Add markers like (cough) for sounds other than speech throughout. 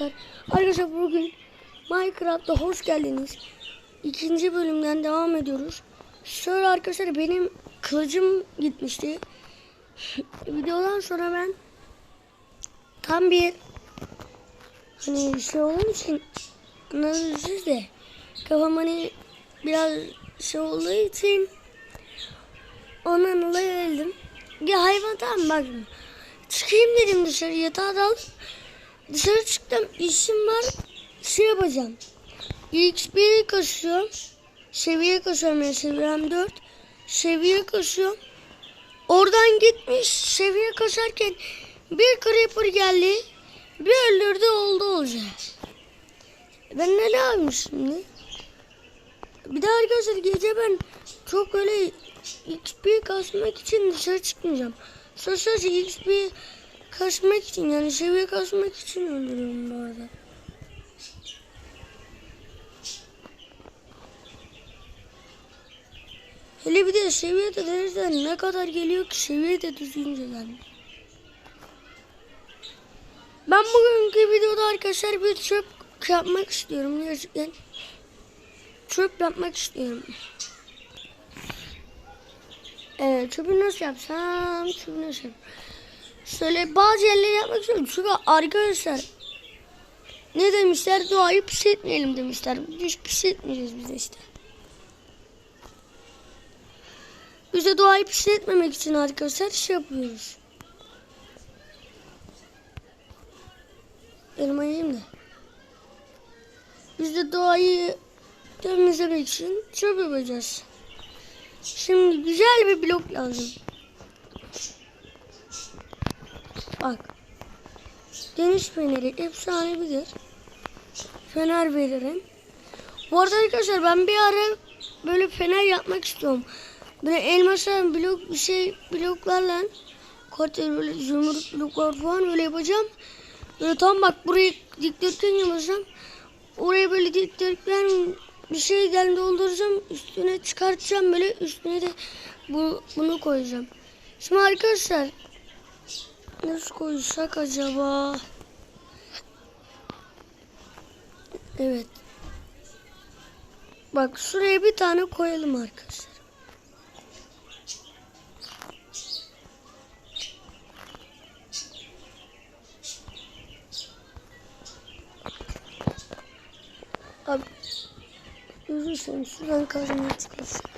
arkadaşlar. Arkadaşlar bugün Minecraft'ta hoş geldiniz. İkinci bölümden devam ediyoruz. Şöyle arkadaşlar benim kılıcım gitmişti. (laughs) Videodan sonra ben tam bir hani şey olduğum için anladınız de kafam hani biraz şey olduğu için ondan dolayı öldüm. Ya hayvan tamam bak. Çıkayım dedim dışarı yatağa dal. Dışarı çıktım işim var şey yapacağım. XP kasıyorum. Seviye kasıyorum yani seviyem 4. Seviye kasıyorum. Oradan gitmiş seviye kasarken bir creeper geldi. Bir öldürdü oldu olacak. Ben ne yapayım şimdi? Bir daha arkadaşlar gece ben çok öyle XP kasmak için dışarı çıkmayacağım. Sadece XP kasmak için yani seviye kasmak için öldürüyorum bu arada. Hele bir de seviye de dersen ne kadar geliyor ki seviye de düzgünce gelmiyor. Ben bugünkü videoda arkadaşlar bir çöp yapmak istiyorum gerçekten. Çöp yapmak istiyorum. Evet çöpü nasıl yapsam çöpü nasıl yapsam. Şöyle bazı yerleri yapmak istiyorum. Çünkü arkadaşlar ne demişler doğayı pis etmeyelim demişler. Hiç pis etmeyeceğiz biz de işte. Biz de doğayı pis etmemek için arkadaşlar şey yapıyoruz. Elma yiyeyim de. Biz de doğayı temizlemek için çöp yapacağız. Şimdi güzel bir blok lazım. Bak. Deniz feneri efsanevidir. Fener veririm. Bu arada arkadaşlar ben bir ara böyle fener yapmak istiyorum. Böyle elmasla blok bir şey bloklarla kartel böyle zümrüt bloklar falan öyle yapacağım. Böyle tam bak burayı dikdörtgen yapacağım. Oraya böyle dikdörtgen bir şeyden dolduracağım. Üstüne çıkartacağım böyle üstüne de bu, bunu koyacağım. Şimdi arkadaşlar nasıl koysak acaba? Evet. Bak şuraya bir tane koyalım arkadaşlar. Abi dilerim şuradan kazmaya çalışıyorum.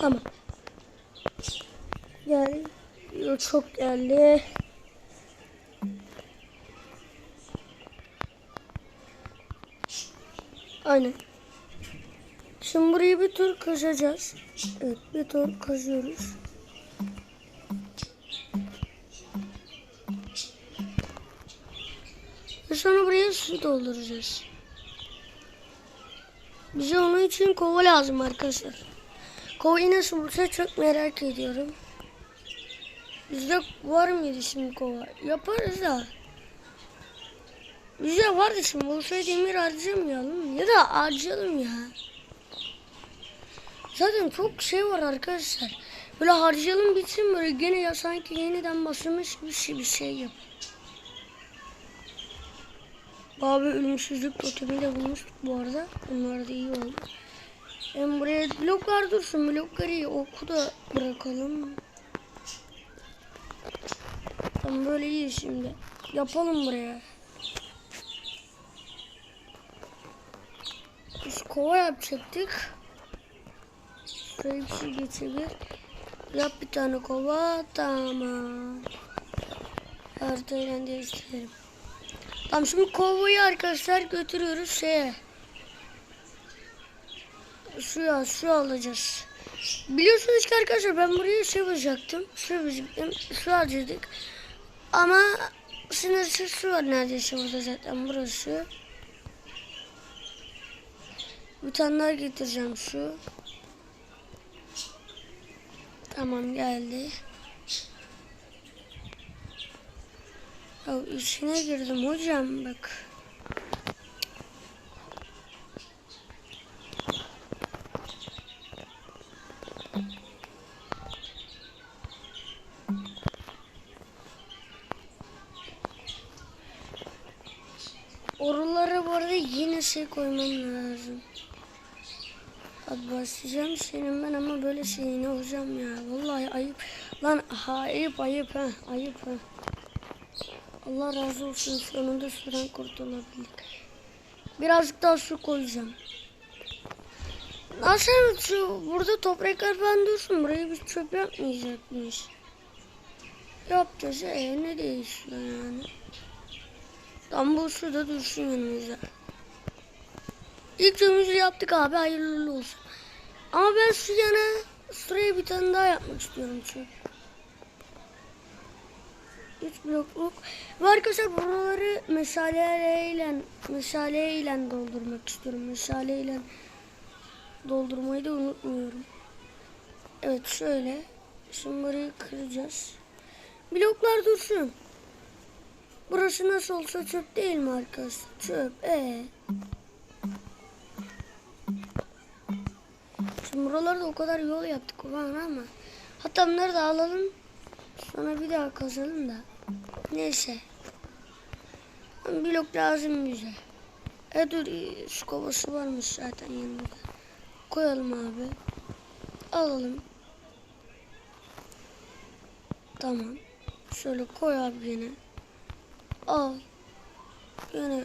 Tamam. Yani çok geldi. Aynen. Şimdi burayı bir tur kazacağız. Evet bir tur kazıyoruz. Ve sonra buraya su dolduracağız. Bize onun için kova lazım arkadaşlar. Kovayı nasıl bulsa çok merak ediyorum. Bizde var mıydı şimdi kova? Yaparız da. Bizde vardı şimdi. Bulsaydı demir harcamayalım. Ya da harcayalım ya. Zaten çok şey var arkadaşlar. Böyle harcayalım bitsin böyle gene ya sanki yeniden basılmış bir şey bir şey yap. Abi ölümsüzlük totemi de bulmuştuk bu arada. Onlar da iyi oldu. Hem buraya bloklar dursun. Blokları oku da bırakalım. Tam böyle iyi şimdi. Yapalım buraya. Biz kova yapacaktık. Şuraya bir şey geçebilir. Yap bir tane kova. Tamam. Haritayla değiştirelim. Tamam şimdi kovayı arkadaşlar götürüyoruz şeye. Suya su alacağız. Biliyorsunuz ki arkadaşlar ben buraya şey yapacaktım. Su yapacaktım. Su alacaktık. Ama sınırsız su var neredeyse burada zaten burası. Bir tane getireceğim su. Tamam geldi. Ya içine girdim hocam bak. Yerine şey koymam lazım. Hadi başlayacağım senin ben ama böyle şeyine hocam ya. Vallahi ayıp. Lan ha, ayıp ayıp ha. Ayıp ha. Allah razı olsun sonunda sudan kurtulabildik. Birazcık daha su koyacağım. Nasıl şu burada topraklar falan dursun. Burayı biz çöp yapmayacak mıyız? Yapacağız e ne değişiyor yani. Tam bu su da dursun yanımızda. İlk çöpümüzü yaptık abi hayırlı olsun. Ama ben şu yana şuraya bir tane daha yapmak istiyorum çöp. Üç blokluk. Ve arkadaşlar buraları meşaleyle meşaleyle doldurmak istiyorum. Meşaleyle doldurmayı da unutmuyorum. Evet şöyle. Burayı kıracağız. Bloklar dursun. Burası nasıl olsa çöp değil mi arkadaşlar? Çöp. Ee. Şimdi buralarda o kadar yol yaptık ulan ama. Hatta bunları da alalım. Sonra bir daha kazalım da. Neyse. Blok lazım bize. E dur su kovası varmış zaten yanında. Koyalım abi. Alalım. Tamam. Şöyle koy abi yine. Al. Yine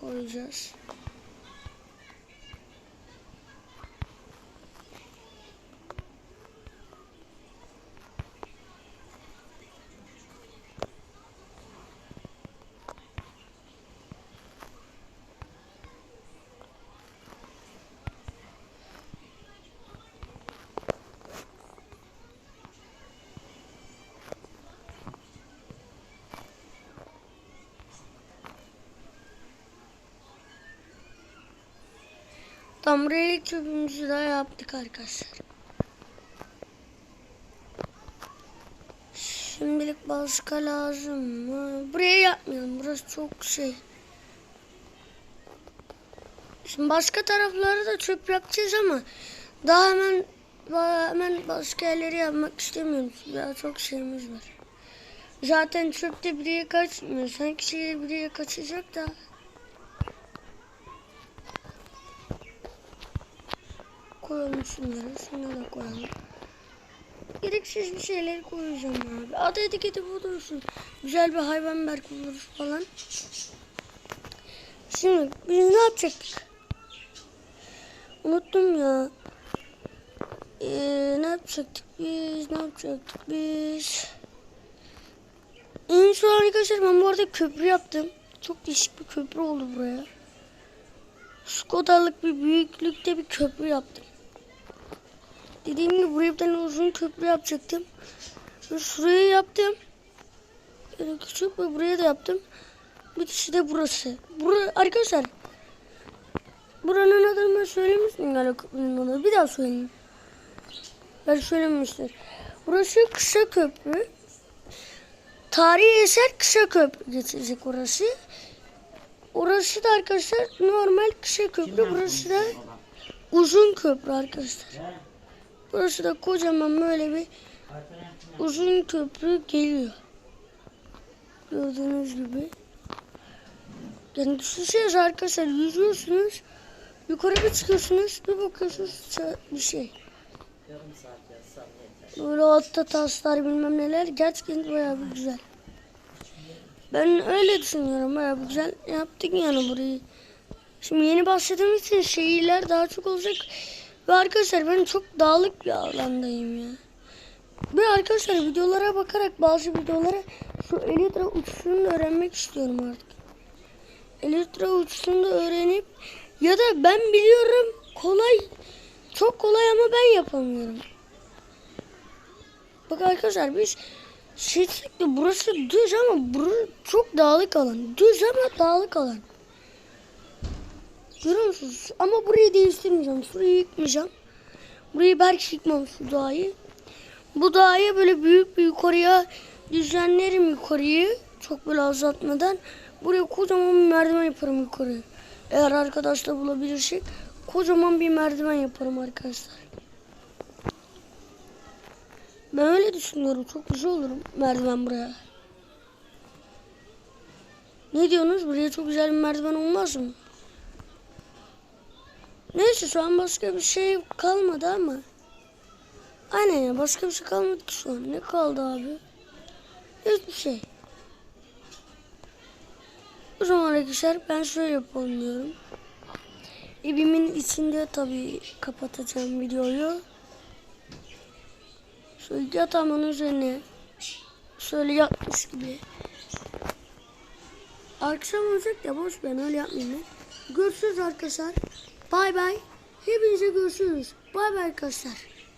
koyacağız. İlk çöpümüzü daha yaptık arkadaşlar. Şimdilik başka lazım mı? Buraya yapmayalım. Burası çok şey. Şimdi başka taraflara da çöp yapacağız ama daha hemen hemen başka yerleri yapmak istemiyoruz. Daha çok şeyimiz var. Zaten çöp de buraya kaçmıyor. Sanki şey buraya kaçacak da. Koyalım şunları. Şunları da koyalım. Gereksiz bir şeyleri koyacağım abi. Adı etiketi bu dursun. Güzel bir hayvan belki buluruz falan. Şimdi biz ne yapacaktık? Unuttum ya. Ee, ne yapacaktık biz? Ne yapacaktık biz? En son arkadaşlar ben bu arada köprü yaptım. Çok değişik bir köprü oldu buraya. Skodalık bir büyüklükte bir köprü yaptım. Dediğim gibi buraya bir tane uzun köprü yapacaktım. Ve şuraya yaptım. Yani küçük ve buraya da yaptım. Bir kişi de burası. Bura, arkadaşlar. Buranın adını ben söylemiştim galiba köprünün adını. Bir daha söyleyeyim. Ben söylemiştir. Burası kısa köprü. Tarihi eser kısa köprü geçecek orası. Orası da arkadaşlar normal kısa köprü. Burası da uzun köprü arkadaşlar. Burası da kocaman böyle bir uzun köprü geliyor. Gördüğünüz gibi. Yani düşünsenize arkadaşlar yüzüyorsunuz. Yukarı bir çıkıyorsunuz. Bir bakıyorsunuz bir şey. Böyle altta taslar bilmem neler. Gerçekten bayağı bir güzel. Ben öyle düşünüyorum. Bayağı bir güzel yaptık yani burayı. Şimdi yeni başladığım için şehirler daha çok olacak. Ve arkadaşlar ben çok dağlık bir alandayım ya. Ve arkadaşlar videolara bakarak bazı videolara şu Elytra uçuşunu öğrenmek istiyorum artık. Elytra uçuşunu da öğrenip ya da ben biliyorum kolay çok kolay ama ben yapamıyorum. Bak arkadaşlar biz Şehitlik'te burası düz ama burası çok dağlık alan. Düz ama dağlık alan. Görüyor musunuz? Ama burayı değiştirmeyeceğim. Şurayı yıkmayacağım. Burayı belki yıkmam şu dağı. Bu dağı böyle büyük bir yukarıya düzenlerim yukarıyı. Çok böyle azaltmadan. Buraya kocaman bir merdiven yaparım yukarı. Eğer arkadaşlar bulabilirsek kocaman bir merdiven yaparım arkadaşlar. Ben öyle düşünüyorum. Çok güzel olur merdiven buraya. Ne diyorsunuz? Buraya çok güzel bir merdiven olmaz mı? Neyse şu an başka bir şey kalmadı ama. Aynen ya başka bir şey kalmadı ki şu an. Ne kaldı abi? Hiçbir şey. O zaman arkadaşlar ben şöyle yapalım diyorum. Evimin içinde tabii kapatacağım videoyu. Şöyle yatağımın üzerine şöyle yatmış gibi. Akşam olacak ya boş ben öyle yapmayayım ben. Görüşürüz arkadaşlar. Bay bay. Hepinize görüşürüz. Bay bay arkadaşlar.